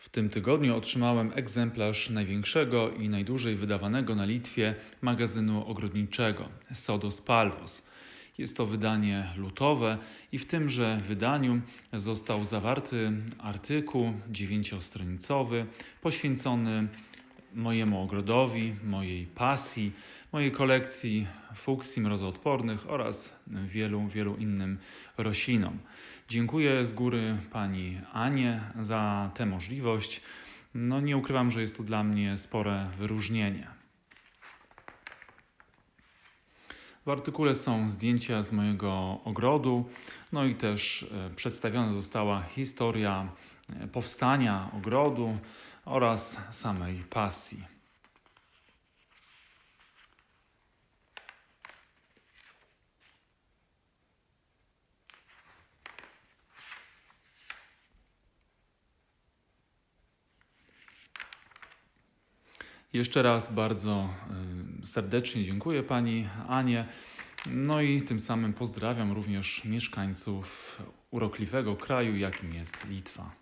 W tym tygodniu otrzymałem egzemplarz największego i najdłużej wydawanego na Litwie magazynu ogrodniczego Sodos Palvos. Jest to wydanie lutowe i w tymże wydaniu został zawarty artykuł dziewięciostronicowy poświęcony mojemu ogrodowi, mojej pasji, mojej kolekcji fuksji mrozoodpornych oraz wielu, wielu innym roślinom. Dziękuję z góry pani Anie za tę możliwość. No nie ukrywam, że jest to dla mnie spore wyróżnienie. W artykule są zdjęcia z mojego ogrodu, no i też e, przedstawiona została historia e, powstania ogrodu oraz samej pasji. Jeszcze raz bardzo y, serdecznie dziękuję Pani Anie. No i tym samym pozdrawiam również mieszkańców urokliwego kraju, jakim jest Litwa.